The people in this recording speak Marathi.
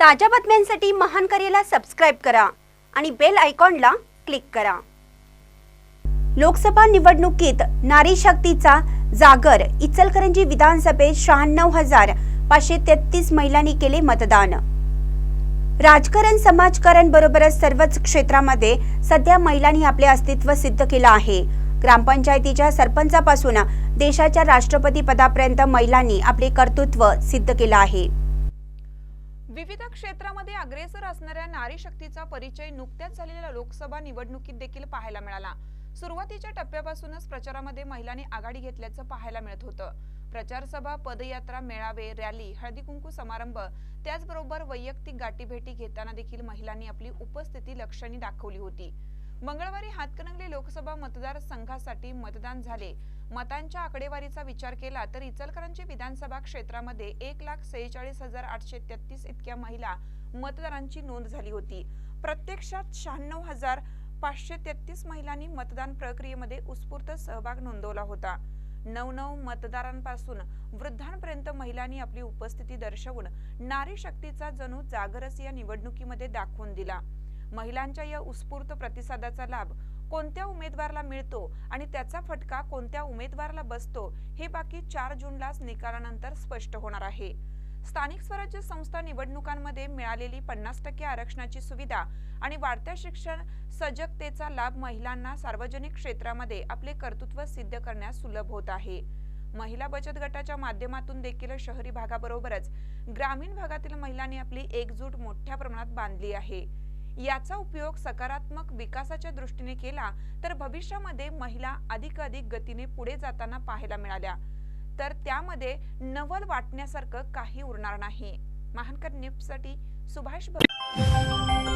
ताज्या बातम्यांसाठी महान करेला सबस्क्राईब करा आणि बेल आयकॉनला क्लिक करा. लोकसभा निवडणुकीत नारी शक्तीचा जागर इचलकरंजी विधानसभेत शहाण्णव हजार पाचशे तेहतीस महिलांनी केले मतदान. राजकारण समाजकारण बरोबरच सर्वच क्षेत्रामध्ये सध्या महिलांनी आपले अस्तित्व सिद्ध केलं आहे. ग्रामपंचायतीच्या सरपंचापासून देशाच्या राष्ट्रपती पदापर्यंत महिलांनी आपले कर्तृत्व सिद्ध केलं आहे. विविध क्षेत्रामध्ये अग्रेसर असणाऱ्या नारी शक्तीचा परिचय नुकत्याच झालेल्या लोकसभा निवडणुकीत देखील पाहायला मिळाला. सुरुवातीच्या टप्प्यापासूनच प्रचारामध्ये महिलांनी आघाडी घेतल्याचं पाहायला मिळत होतं. प्रचारसभा पदयात्रा मेळावे रॅली हळदी कुंकू समारंभ त्याचबरोबर वैयक्तिक गाठीभेटी घेताना देखील महिलांनी आपली उपस्थिती लक्षणी दाखवली होती. मंगळवारी हातकणंगले लोकसभा मतदारसंघासाठी मतदान झाले. मतांच्या आकडेवारीचा विचार केला तर इचलकरंजी विधानसभा क्षेत्रामध्ये एक लाख सेहेचाळीस हजार आठशे तेहतीस इतक्या महिला मतदारांची नोंद झाली होती. प्रत्यक्षात शहाण्णव हजार पाचशे तेहतीस महिलांनी मतदान प्रक्रियेमध्ये उत्स्फूर्त सहभाग नोंदवला होता. नऊ नऊ मतदारांपासून वृद्धांपर्यंत महिलांनी आपली उपस्थिती दर्शवून नारी शक्तीचा जणू जागरस या निवडणुकीमध्ये दाखवून दिला. महिलांच्या या उत्स्फूर्त प्रतिसादाचा लाभ कोणत्या उमेदवाराला मिळतो आणि त्याचा फटका कोणत्या उमेदवाराला बसतो हे बाकी चार जूनलाच निकालानंतर स्पष्ट होणार आहे. स्थानिक स्वराज्य संस्था निवडणुकांमध्ये मिळालेली पन्नास टक्के आरक्षणाची सुविधा आणि वाढत्या शिक्षण सजगतेचा लाभ महिलांना सार्वजनिक क्षेत्रामध्ये आपले कर्तृत्व सिद्ध करण्यास सुलभ होत आहे. महिला बचत गटाच्या माध्यमातून देखील शहरी भागाबरोबरच ग्रामीण भागातील महिलांनी आपली एकजूट मोठ्या प्रमाणात बांधली आहे. याचा उपयोग सकारात्मक विकासाच्या दृष्टीने केला तर भविष्यामध्ये महिला अधिकाधिक गतीने पुढे जाताना पाहायला मिळाल्या. तर त्यामध्ये नवल वाटण्यासारखं काही उरणार नाही. महानकर न्यूजसाठी सुभाष भट